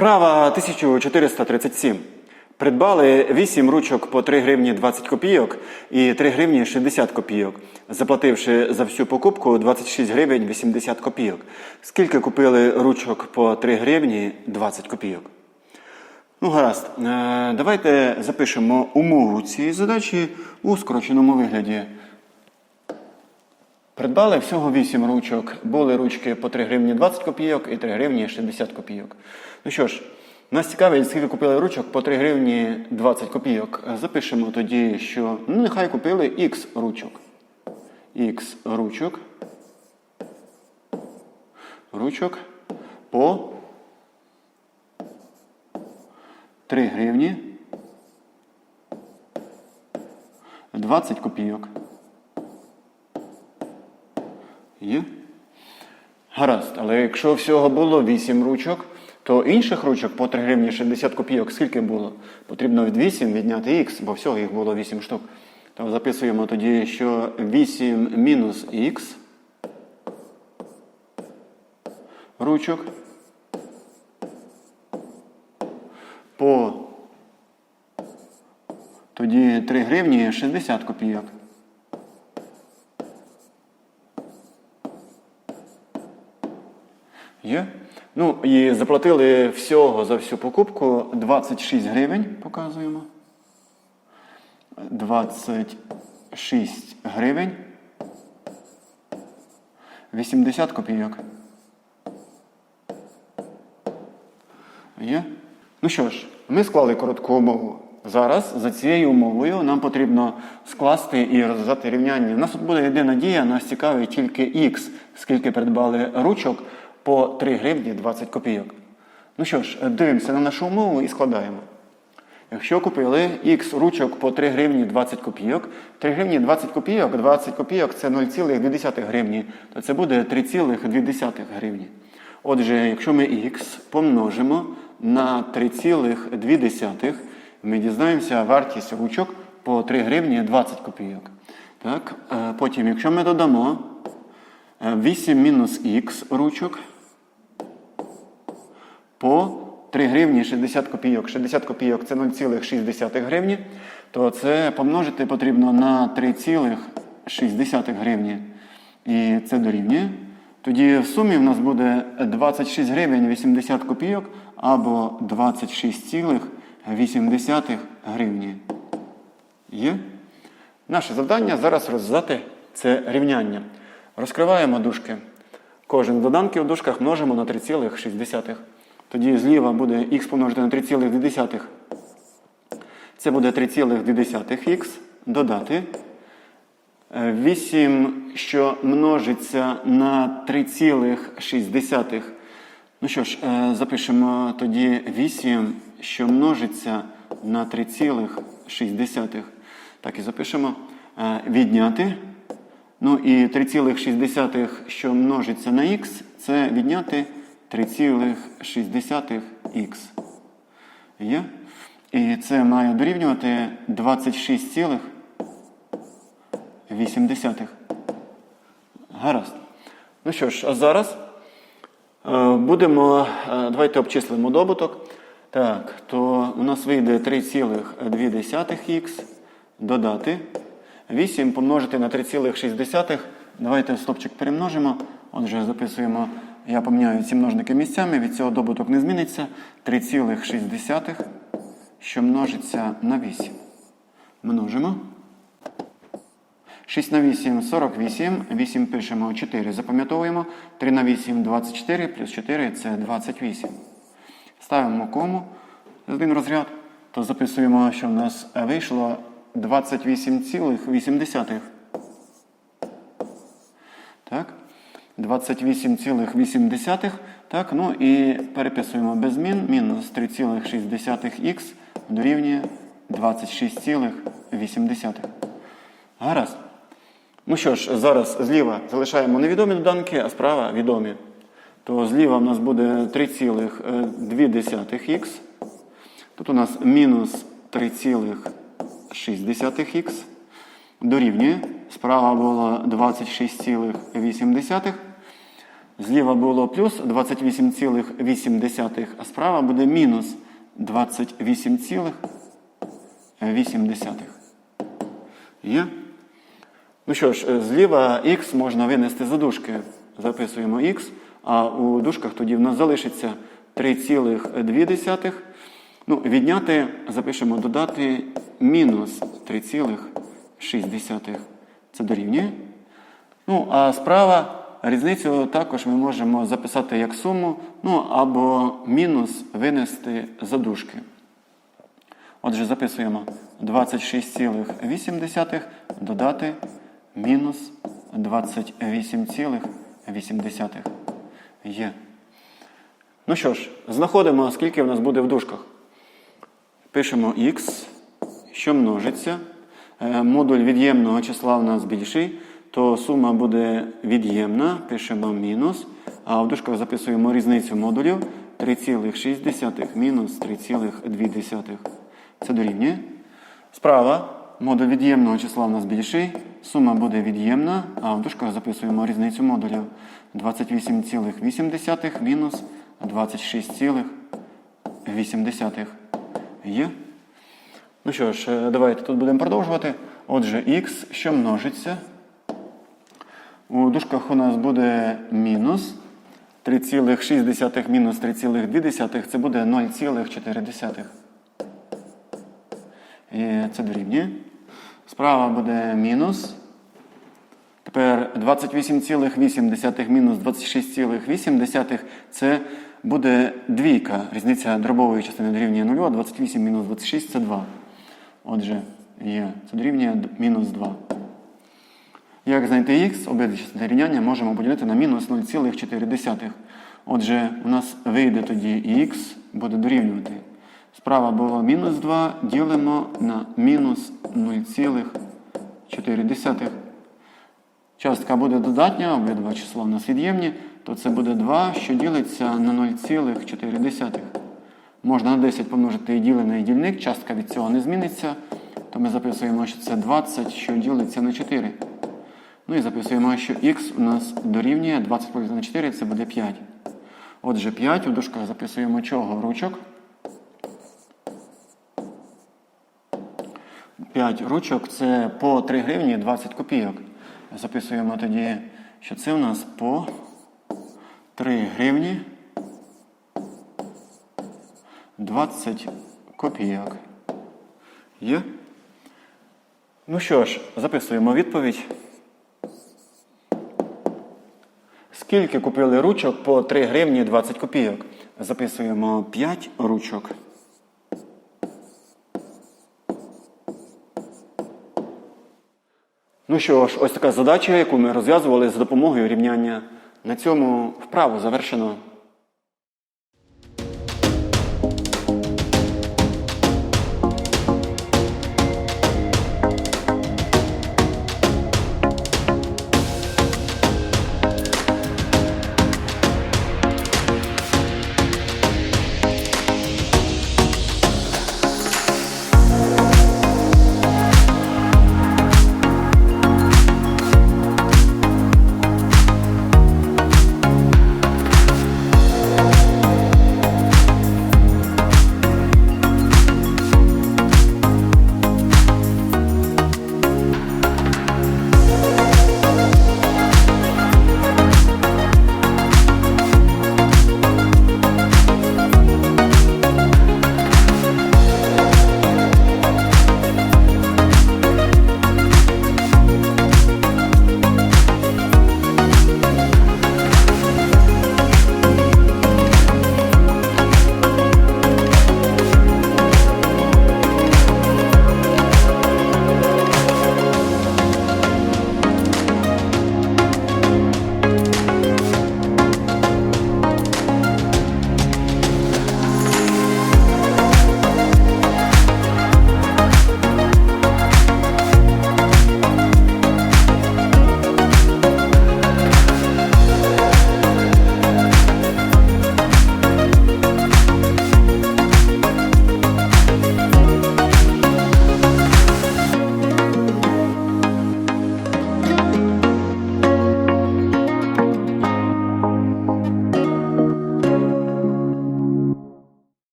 Вправа 1437. Придбали 8 ручок по 3 гривні 20 копійок і 3 гривні 60 копійок, заплативши за всю покупку 26 гривень 80 копійок. Скільки купили ручок по 3 гривні 20 копійок? Ну, гаразд. Е, Давайте запишемо умову цієї задачі у скороченому вигляді. Придбали всього 8 ручок. Були ручки по 3 гривні 20 копійок і 3 гривні 60 копійок. Ну що ж, нас цікавить, скільки купили ручок по 3 гривні 20 копійок. Запишемо тоді, що ну, нехай купили X ручок. X ручок. Ручок по 3 гривні 20 копійок. Є? Гаразд, але якщо всього було 8 ручок, то інших ручок по 3 гривні 60 копійок скільки було? Потрібно від 8 відняти х, бо всього їх було 8 штук. То записуємо тоді, що 8 мінус х ручок по тоді 3 гривні 60 копійок. Є? Ну і заплатили всього за всю покупку 26 гривень, показуємо. 26 гривень. 80 копійок. Є? Ну що ж, ми склали коротку умову. Зараз за цією умовою нам потрібно скласти і розв'язати рівняння. У нас тут буде єдина дія, нас цікавить тільки х, скільки придбали ручок по 3 гривні 20 копійок. Ну що ж, дивимося на нашу умову і складаємо. Якщо купили х ручок по 3 гривні 20 копійок, 3 гривні 20 копійок, 20 копійок це 0,2 гривні, то це буде 3,2 гривні. Отже, якщо ми х помножимо на 3,2, ми дізнаємося вартість ручок по 3 гривні 20 копійок. Так? е, Потім, якщо ми додамо е, 8 мінус х ручок по 3 гривні 60 копійок. 60 копійок це 0,6 гривні, то це помножити потрібно на 3,6 гривні. І це дорівнює. Тоді в сумі в нас буде 26 гривень 80 копійок або 26,8 гривні. Є? Наше завдання зараз розв'язати це рівняння. Розкриваємо дужки. Кожен з доданків в дужках множимо на 3,6. Тоді зліва буде х помножити на 3,2. Це буде 3,2х додати. 8, що множиться на 3,6. Ну що ж, е, запишемо тоді 8, що множиться на 3,6. Так і запишемо. Е, Відняти. Ну і 3,6, що множиться на х, це відняти 3,6х. Є? І це має дорівнювати 26,8. Гаразд. Ну що ж, а зараз е, будемо, е, давайте обчислимо добуток. Так, то у нас вийде 3,2х додати 8 помножити на 3,6. Давайте стопчик перемножимо. Отже, записуємо, я поміняю ці множники місцями, від цього добуток не зміниться. 3,6, що множиться на 8. Множимо. 6 на 8 48, 8 пишемо 4. Запам'ятовуємо. 3 на 8 24, плюс 4 це 28. Ставимо кому один розряд, то записуємо, що в нас вийшло 28,8. Так. 28,8. Так, ну і переписуємо без змін. Мінус 3,6х дорівнює 26,8. Гаразд. Ну що ж, зараз зліва залишаємо невідомі доданки, а справа відомі. То зліва в нас буде 3,2х. Тут у нас мінус 3,6х дорівнює. Справа було 26,8. Зліва було плюс 28,8, а справа буде мінус 28,8. Є? Ну що ж, е, зліва х можна винести за дужки. Записуємо х, а у дужках тоді в нас залишиться 3,2. Ну, відняти, запишемо додати мінус 3,6. Це дорівнює. Ну, а справа різницю також ми можемо записати як суму, ну або мінус винести за дужки. Отже, записуємо 26,8 додати мінус 28,8. Є. Ну що ж, знаходимо, скільки в нас буде в дужках. Пишемо х, що множиться. Е, Модуль від'ємного числа у нас більший, то сума буде від'ємна, пишемо мінус. А в дужках записуємо різницю модулів 3,6 мінус 3,2. Це дорівнює. Справа модуль від'ємного числа у нас більший, сума буде від'ємна, а в дужках записуємо різницю модулів 28,8 мінус 26,8. Є? Ну що ж, е, давайте тут будемо продовжувати. Отже, х, що множиться. У дужках у нас буде мінус 3,6 мінус 3,2, це буде 0,4. І це дорівнює. Справа буде мінус. Тепер 28,8 мінус 26,8 це буде двійка. Різниця дробової частини дорівнює 0, а 28 мінус 26 це 2. Отже, є. Це дорівнює мінус 2. Як знайти х, обидві частини рівняння можемо поділити на мінус 0,4. Отже, у нас вийде тоді х буде дорівнювати. Справа було мінус 2, ділимо на мінус 0,4. Частка буде додатня, обидва числа у нас від'ємні, то це буде 2, що ділиться на 0,4. Можна на 10 помножити і ділений дільник, частка від цього не зміниться, то ми записуємо, що це 20, що ділиться на 4. Ну і записуємо, що х у нас дорівнює 20 поділити на 4, це буде 5. Отже, 5 у дужках записуємо чого? Ручок. 5 ручок це по 3 гривні 20 копійок. Записуємо тоді, що це у нас по 3 гривні 20 копійок. Є? Ну що ж, записуємо відповідь. Скільки купили ручок по 3 гривні 20 копійок? Записуємо 5 ручок. Ну що ж, ось така задача, яку ми розв'язували за допомогою рівняння. На цьому вправу завершено.